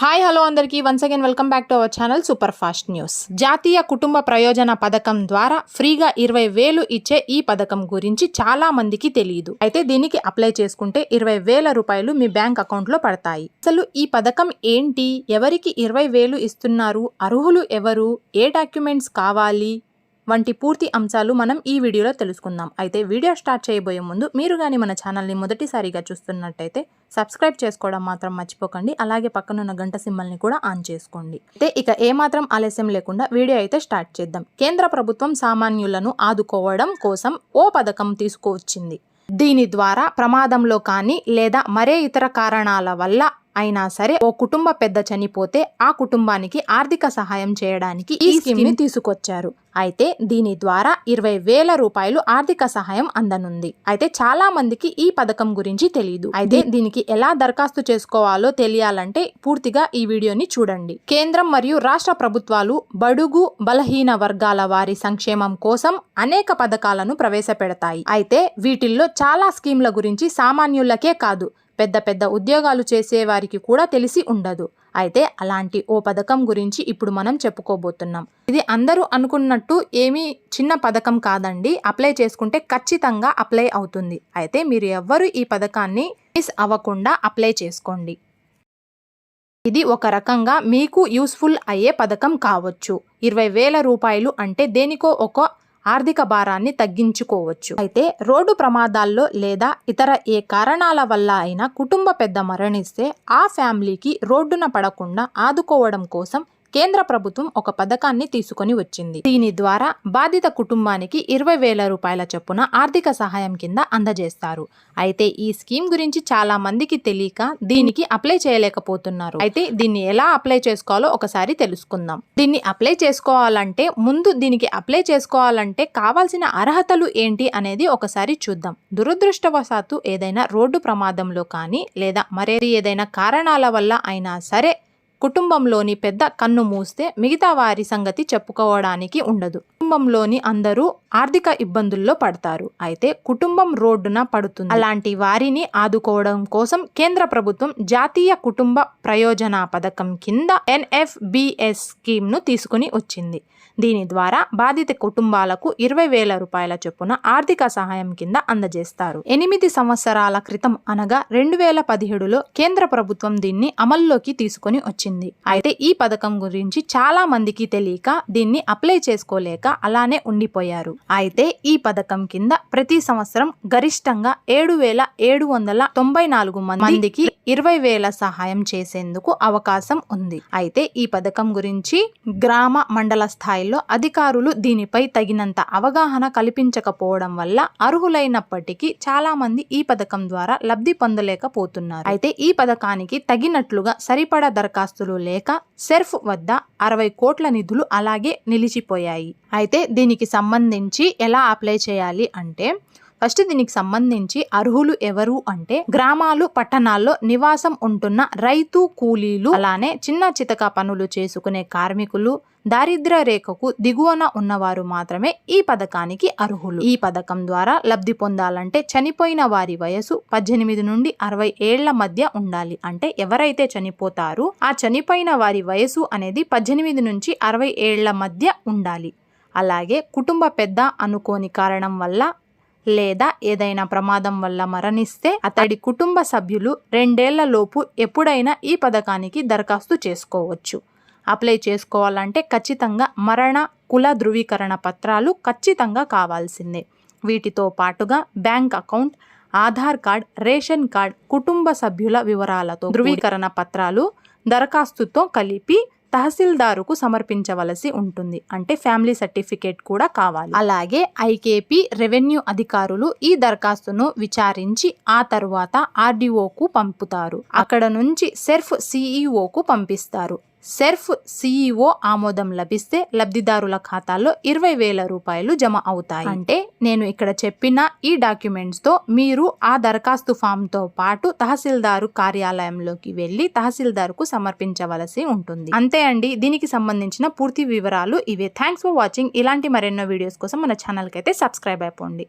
Hi hello అందరికీ. Once again welcome back to our channel super fast news జాతీయ కుటుంబ ప్రయోజన పథకం ద్వారా ఫ్రీగా ఇరవై వేలు ఇచ్చే ఈ పథకం గురించి చాలా మందికి తెలియదు అయితే దీనికి అప్లై చేసుకుంటే ఇరవై వేల రూపాయలు మీ బ్యాంక్ అకౌంట్లో పడతాయి. అసలు ఈ పథకం ఏంటి? ఎవరికి ఇరవై వేలు ఇస్తున్నారు? అర్హులు ఎవరు? ఏ డాక్యుమెంట్స్ కావాలి? వంటి పూర్తి అంశాలు మనం ఈ వీడియోలో తెలుసుకుందాం. అయితే వీడియో స్టార్ట్ చేయబోయే ముందు మీరు కానీ మన ఛానల్ని మొదటిసారిగా చూస్తున్నట్టయితే సబ్స్క్రైబ్ చేసుకోవడం మాత్రం మర్చిపోకండి. అలాగే పక్కనున్న గంట సింబల్ని కూడా ఆన్ చేసుకోండి. అయితే ఇక ఏమాత్రం ఆలస్యం లేకుండా వీడియో అయితే స్టార్ట్ చేద్దాం. కేంద్ర ప్రభుత్వం సామాన్యులను ఆదుకోవడం కోసం ఓ పథకం తీసుకువచ్చింది దీని ద్వారా ప్రమాదంలో కానీ లేదా మరే ఇతర కారణాల వల్ల అయినా సరే ఓ కుటుంబ పెద్ద చనిపోతే ఆ కుటుంబానికి ఆర్థిక సహాయం చేయడానికి ఈ స్కీమ్ని తీసుకొచ్చారు. అయితే దీని ద్వారా ఇరవై వేల రూపాయలు ఆర్థిక సహాయం అందనుంది. అయితే చాలా మందికి ఈ పథకం గురించి తెలియదు అయితే దీనికి ఎలా దరఖాస్తు చేసుకోవాలో తెలియాలంటే పూర్తిగా ఈ వీడియోని చూడండి. కేంద్రం మరియు రాష్ట్ర ప్రభుత్వాలు బడుగు బలహీన వర్గాల వారి సంక్షేమం కోసం అనేక పథకాలను ప్రవేశపెడతాయి. అయితే వీటిల్లో చాలా స్కీమ్ల గురించి సామాన్యులకే కాదు పెద్ద పెద్ద ఉద్యోగాలు చేసే వారికి కూడా తెలిసి ఉండదు. అయితే అలాంటి ఓ పథకం గురించి ఇప్పుడు మనం చెప్పుకోబోతున్నాం. ఇది అందరూ అనుకున్నట్టు ఏమీ చిన్న పథకం కాదండి. అప్లై చేసుకుంటే ఖచ్చితంగా అప్లై అవుతుంది. అయితే మీరు ఎవ్వరు ఈ పథకాన్ని మిస్ అవ్వకుండా అప్లై చేసుకోండి. ఇది ఒక రకంగా మీకు యూస్ఫుల్ అయ్యే పథకం కావచ్చు. ఇరవై వేల రూపాయలు అంటే దేనికో ఒక ఆర్థిక భారాన్ని తగ్గించుకోవచ్చు. అయితే రోడ్డు ప్రమాదాల్లో లేదా ఇతర ఏ కారణాల వల్ల అయినా కుటుంబ పెద్ద మరణిస్తే ఆ ఫ్యామిలీకి రోడ్డున పడకుండా ఆదుకోవడం కోసం కేంద్ర ప్రభుత్వం ఒక పథకాన్ని తీసుకొని వచ్చింది. దీని ద్వారా బాధిత కుటుంబానికి ఇరవై వేల రూపాయల చొప్పున ఆర్థిక సహాయం కింద అందజేస్తారు. అయితే ఈ స్కీమ్ గురించి చాలా మందికి తెలియక దీనికి అప్లై చేయలేకపోతున్నారు. అయితే దీన్ని ఎలా అప్లై చేసుకోవాలో ఒకసారి తెలుసుకుందాం. దీన్ని అప్లై చేసుకోవాలంటే ముందు దీనికి అప్లై చేసుకోవాలంటే కావాల్సిన అర్హతలు ఏంటి అనేది ఒకసారి చూద్దాం. దురదృష్టవశాత్తు ఏదైనా రోడ్డు ప్రమాదంలో కానీ లేదా మరేది ఏదైనా కారణాల వల్ల అయినా సరే కుటుంబంలోని పెద్ద కన్ను మూస్తే మిగతా వారి సంగతి చెప్పుకోవడానికి ఉండదు. కుటుంబంలోని అందరూ ఆర్థిక ఇబ్బందుల్లో పడతారు. అయితే కుటుంబం రోడ్డున పడుతుంది. అలాంటి వారిని ఆదుకోవడం కోసం కేంద్ర ప్రభుత్వం జాతీయ కుటుంబ ప్రయోజన పథకం కింద ఎన్ఎఫ్బిఎస్ స్కీమ్ను తీసుకుని వచ్చింది. దీని ద్వారా బాధిత కుటుంబాలకు ఇరవై వేల రూపాయల చొప్పున ఆర్థిక సహాయం కింద అందజేస్తారు. ఎనిమిది సంవత్సరాల క్రితం అనగా రెండు వేల పదిహేడులో కేంద్ర ప్రభుత్వం దీన్ని అమల్లోకి తీసుకొని వచ్చింది. అయితే ఈ పథకం గురించి చాలా మందికి తెలియక దీన్ని అప్లై చేసుకోలేక అలానే ఉండిపోయారు. అయితే ఈ పథకం కింద ప్రతి సంవత్సరం గరిష్టంగా ఏడు వేల ఏడు వందల తొంభై నాలుగు మందికి ఇరవై వేల సహాయం చేసేందుకు అవకాశం ఉంది. అయితే ఈ పథకం గురించి గ్రామ మండల స్థాయిలో అధికారులు దీనిపై తగినంత అవగాహన కల్పించకపోవడం వల్ల అర్హులైనప్పటికీ చాలా మంది ఈ పథకం ద్వారా లబ్ధి పొందలేకపోతున్నారు. అయితే ఈ పథకానికి తగినట్లుగా సరిపడా దరఖాస్తు ఆస్తులు లేక సెర్ఫ్ వద్ద అరవై కోట్ల నిధులు అలాగే నిలిచిపోయాయి. అయితే దీనికి సంబంధించి ఎలా అప్లై చేయాలి అంటే ఫస్ట్ దీనికి సంబంధించి అర్హులు ఎవరు అంటే గ్రామాలు పట్టణాల్లో నివాసం ఉంటున్న రైతు కూలీలు అలానే చిన్న చితక పనులు చేసుకునే కార్మికులు దారిద్ర్య రేఖకు దిగువన ఉన్నవారు మాత్రమే ఈ పథకానికి అర్హులు. ఈ పథకం ద్వారా లబ్ధి పొందాలంటే చనిపోయిన వారి వయసు పద్దెనిమిది నుండి అరవై ఏళ్ళ మధ్య ఉండాలి. అంటే ఎవరైతే చనిపోతారో ఆ చనిపోయిన వారి వయసు అనేది పద్దెనిమిది నుంచి అరవై ఏళ్ళ మధ్య ఉండాలి. అలాగే కుటుంబ పెద్ద అనుకోని కారణం వల్ల లేదా ఏదైనా ప్రమాదం వల్ల మరణిస్తే అతడి కుటుంబ సభ్యులు రెండేళ్ళ లోపు ఎప్పుడైనా ఈ పథకానికి దరఖాస్తు చేసుకోవచ్చు. అప్లై చేసుకోవాలంటే ఖచ్చితంగా మరణ కుల ధృవీకరణ పత్రాలు ఖచ్చితంగా కావాల్సిందే. వీటితో పాటుగా bank account Aadhaar card ration card కుటుంబ సభ్యుల వివరాలతో ధృవీకరణ పత్రాలు దరఖాస్తుతో కలిపి తహసీల్దారుకు సమర్పించవలసి ఉంటుంది. అంటే ఫ్యామిలీ సర్టిఫికేట్ కూడా కావాలి. అలాగే ఐకేపీ రెవెన్యూ అధికారులు ఈ దరఖాస్తును విచారించి ఆ తరువాత ఆర్డీఓకు పంపుతారు. అక్కడ నుంచి సెర్ఫ్ సిఈఓకు పంపిస్తారు. సెర్ఫ్ సీఈఓ ఆమోదం లభిస్తే లబ్ధిదారుల ఖాతాలో ఇరవై వేల రూపాయలు జమ అవుతాయి. అంటే నేను ఇక్కడ చెప్పిన ఈ డాక్యుమెంట్స్తో మీరు ఆ దరఖాస్తు ఫామ్తో పాటు తహసీల్దారు కార్యాలయంలోకి వెళ్ళి తహసీల్దారుకు సమర్పించవలసి ఉంటుంది. అంతే అండి దీనికి సంబంధించిన పూర్తి వివరాలు ఇవే. Thanks for watching. ఇలాంటి మరెన్నో వీడియోస్ కోసం మన ఛానల్కి అయితే సబ్స్క్రైబ్ అయిపోండి.